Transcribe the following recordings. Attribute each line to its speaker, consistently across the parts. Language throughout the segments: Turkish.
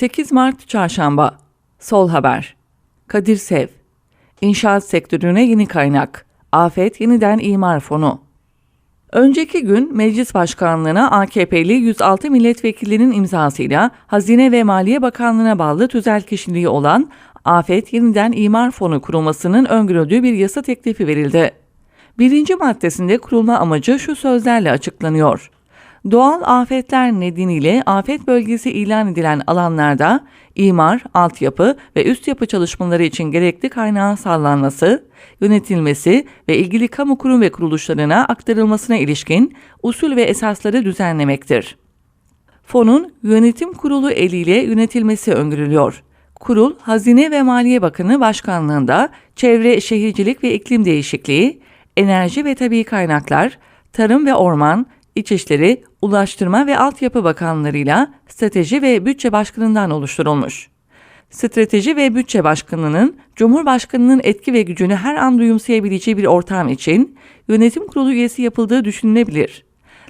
Speaker 1: 8 Mart Çarşamba. Sol Haber. Kadir Sev. İnşaat sektörüne yeni kaynak. Afet Yeniden İmar Fonu. Önceki gün Meclis Başkanlığı'na AKP'li 106 milletvekilinin imzasıyla Hazine ve Maliye Bakanlığı'na bağlı tüzel kişiliği olan Afet Yeniden İmar Fonu kurulmasının öngörüldüğü bir yasa teklifi verildi. Birinci maddesinde kurulma amacı şu sözlerle açıklanıyor. Doğal afetler nedeniyle afet bölgesi ilan edilen alanlarda imar, altyapı ve üst yapı çalışmaları için gerekli kaynağın sağlanması, yönetilmesi ve ilgili kamu kurum ve kuruluşlarına aktarılmasına ilişkin usul ve esasları düzenlemektir. Fonun yönetim kurulu eliyle yönetilmesi öngörülüyor. Kurul, Hazine ve Maliye Bakanı Başkanlığında Çevre, Şehircilik ve İklim Değişikliği, Enerji ve Tabi Kaynaklar, Tarım ve Orman, İçişleri, Ulaştırma ve Altyapı Bakanlarıyla Strateji ve Bütçe Başkanı'ndan oluşturulmuş. Strateji ve Bütçe Başkanı'nın Cumhurbaşkanı'nın etki ve gücünü her an duyumsayabileceği bir ortam için yönetim kurulu üyesi yapıldığı düşünülebilir.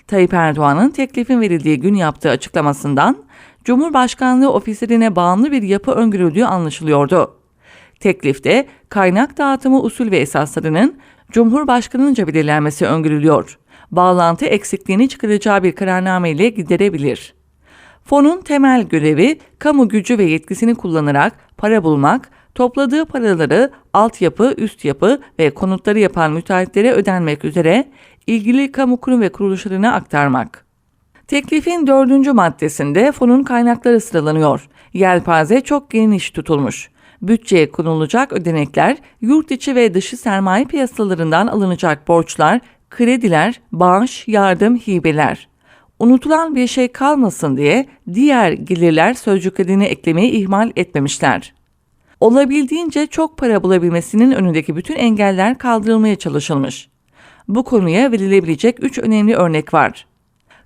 Speaker 1: Tayyip Erdoğan'ın teklifin verildiği gün yaptığı açıklamasından Cumhurbaşkanlığı ofislerine bağımlı bir yapı öngörüldüğü anlaşılıyordu. Teklifte kaynak dağıtımı usul ve esaslarının Cumhurbaşkanınca belirlenmesi öngörülüyor bağlantı eksikliğini çıkaracağı bir kararname giderebilir. Fonun temel görevi kamu gücü ve yetkisini kullanarak para bulmak, topladığı paraları altyapı, üst yapı ve konutları yapan müteahhitlere ödenmek üzere ilgili kamu kurum ve kuruluşlarına aktarmak. Teklifin dördüncü maddesinde fonun kaynakları sıralanıyor. Yelpaze çok geniş tutulmuş. Bütçeye konulacak ödenekler, yurt içi ve dışı sermaye piyasalarından alınacak borçlar krediler, bağış, yardım, hibeler. Unutulan bir şey kalmasın diye diğer gelirler sözcüklerine eklemeyi ihmal etmemişler. Olabildiğince çok para bulabilmesinin önündeki bütün engeller kaldırılmaya çalışılmış. Bu konuya verilebilecek üç önemli örnek var.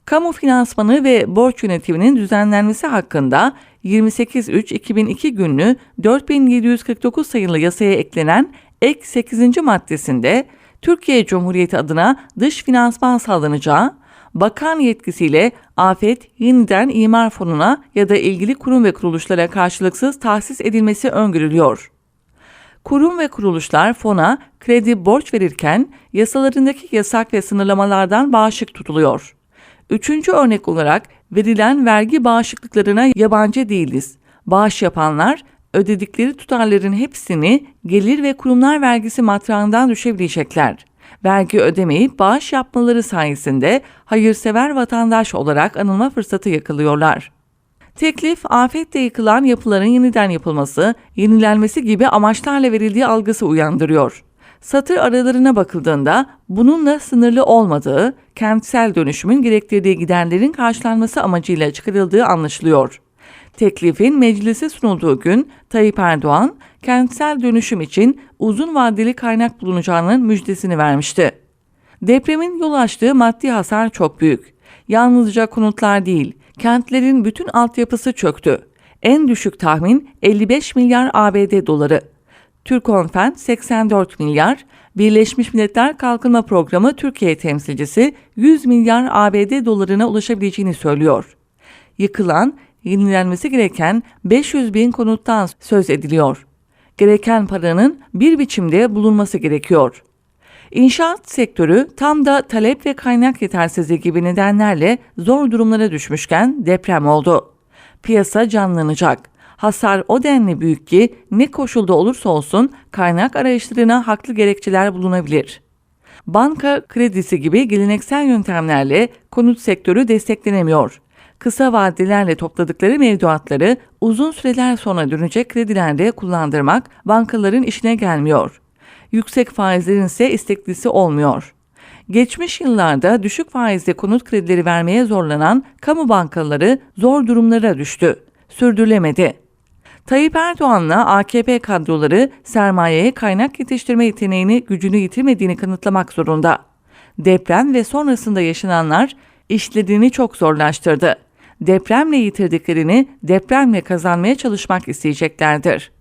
Speaker 1: Kamu finansmanı ve borç yönetiminin düzenlenmesi hakkında 28.3.2002 günlü 4749 sayılı yasaya eklenen ek 8. maddesinde Türkiye Cumhuriyeti adına dış finansman sağlanacağı, bakan yetkisiyle afet yeniden imar fonuna ya da ilgili kurum ve kuruluşlara karşılıksız tahsis edilmesi öngörülüyor. Kurum ve kuruluşlar fona kredi borç verirken yasalarındaki yasak ve sınırlamalardan bağışık tutuluyor. Üçüncü örnek olarak verilen vergi bağışıklıklarına yabancı değiliz. Bağış yapanlar ödedikleri tutarların hepsini gelir ve kurumlar vergisi matrağından düşebilecekler. Vergi ödemeyip bağış yapmaları sayesinde hayırsever vatandaş olarak anılma fırsatı yakalıyorlar. Teklif, afetle yıkılan yapıların yeniden yapılması, yenilenmesi gibi amaçlarla verildiği algısı uyandırıyor. Satır aralarına bakıldığında bununla sınırlı olmadığı, kentsel dönüşümün gerektirdiği giderlerin karşılanması amacıyla çıkarıldığı anlaşılıyor. Teklifin meclise sunulduğu gün Tayyip Erdoğan kentsel dönüşüm için uzun vadeli kaynak bulunacağının müjdesini vermişti. Depremin yol açtığı maddi hasar çok büyük. Yalnızca konutlar değil, kentlerin bütün altyapısı çöktü. En düşük tahmin 55 milyar ABD doları. Türkonfen 84 milyar, Birleşmiş Milletler Kalkınma Programı Türkiye temsilcisi 100 milyar ABD dolarına ulaşabileceğini söylüyor. Yıkılan yenilenmesi gereken 500 bin konuttan söz ediliyor. Gereken paranın bir biçimde bulunması gerekiyor. İnşaat sektörü tam da talep ve kaynak yetersizliği gibi nedenlerle zor durumlara düşmüşken deprem oldu. Piyasa canlanacak. Hasar o denli büyük ki ne koşulda olursa olsun kaynak arayışlarına haklı gerekçeler bulunabilir. Banka kredisi gibi geleneksel yöntemlerle konut sektörü desteklenemiyor kısa vadelerle topladıkları mevduatları uzun süreler sonra dönecek kredilerde kullandırmak bankaların işine gelmiyor. Yüksek faizlerin ise isteklisi olmuyor. Geçmiş yıllarda düşük faizle konut kredileri vermeye zorlanan kamu bankaları zor durumlara düştü. Sürdürülemedi. Tayyip Erdoğan'la AKP kadroları sermayeye kaynak yetiştirme yeteneğini gücünü yitirmediğini kanıtlamak zorunda. Deprem ve sonrasında yaşananlar işlerini çok zorlaştırdı depremle yitirdiklerini depremle kazanmaya çalışmak isteyeceklerdir.